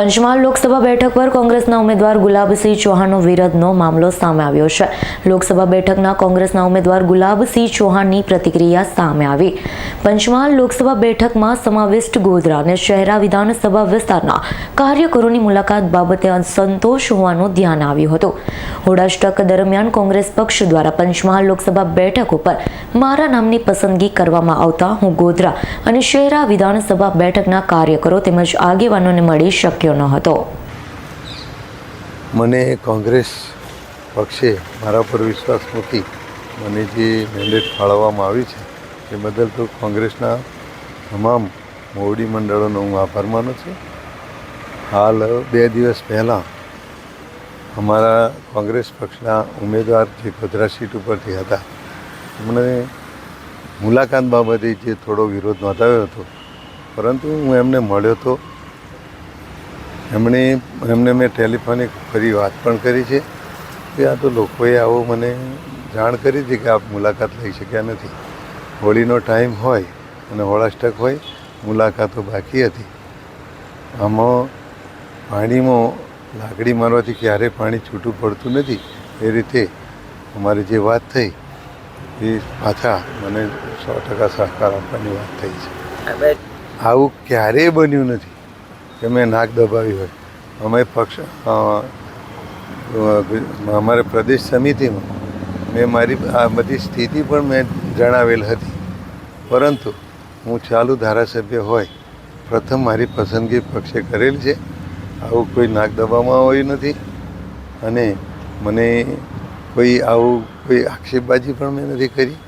પંચમહાલ લોકસભા બેઠક પર કોંગ્રેસના ઉમેદવાર ગુલાબસિંહ ચૌહાણનો વિરોધનો મામલો સામે આવ્યો છે. લોકસભા બેઠકના કોંગ્રેસના ઉમેદવાર ગુલાબસિંહ ચૌહાણની પ્રતિક્રિયા સામે આવી. પંચમહાલ લોકસભા બેઠકમાં સમાવિષ્ટ ગોધરા અને શહેરા વિધાનસભા વિસ્તારના કાર્યકરોની મુલાકાત બાબતે અસંતોષ હોવાનું ધ્યાન આવ્યું હતું. હોડાષ્ટક દરમિયાન કોંગ્રેસ પક્ષ દ્વારા પંચમહાલ લોકસભા બેઠક ઉપર મારા નામની પસંદગી કરવામાં આવતા હું ગોધરા અને શહેરા વિધાનસભા બેઠકના કાર્યકરો તેમજ આગેવાનોને મળી શક્યો ન હતો. મને કોંગ્રેસ પક્ષે મારા પર વિશ્વાસ મૂકી મને જે મેન્ડેટ ફાળવવામાં આવી છે, એ બદલ તો કોંગ્રેસના તમામ મોવડી મંડળોનો હું આભાર માનું છું. હાલ બે દિવસ પહેલાં અમારા કોંગ્રેસ પક્ષના ઉમેદવાર જે ગોધરા સીટ ઉપરથી હતા, એમણે મુલાકાત બાબતે જે થોડો વિરોધ નોંધાવ્યો હતો, પરંતુ હું એમને મળ્યો હતો એમણે, એમને મેં ટેલિફોનિક ફરી વાત પણ કરી છે કે આ તો લોકોએ આવો મને જાણ કરી હતી કે આપ મુલાકાત લઈ શક્યા નથી. હોળીનો ટાઈમ હોય અને હોળાષ્ટક હોય, મુલાકાતો બાકી હતી. આમાં પાણીમાં લાકડી મારવાથી ક્યારેય પાણી છૂટું પડતું નથી. એ રીતે અમારી જે વાત થઈ એ પાછા મને સો ટકા સહકાર આપવાની વાત થઈ છે. આવું ક્યારેય બન્યું નથી કે મેં નાક દબાવી હોય. અમે પક્ષ અમારે પ્રદેશ સમિતિમાં મેં મારી આ બધી સ્થિતિ પણ મેં જણાવેલ હતી. પરંતુ હું ચાલુ ધારાસભ્ય હોય પ્રથમ મારી પસંદગી પક્ષે કરેલ છે. આવું કોઈ નાક દબાવવામાં આવ્યું નથી. અને મને કોઈ આવું કોઈ આક્ષેપબાજી પણ મેં નથી કરી.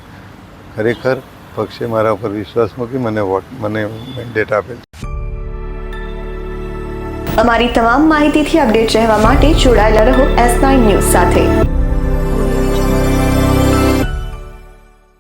ખરેખર પક્ષે મારા ઉપર વિશ્વાસ મૂકી મને વોટ, મને મેન્ડેટ આપેલ અમારી તમામ માહિતીથી અપડેટ રહેવા માટે જોડાયેલા રહો એસ નાઇન ન્યૂઝ સાથે.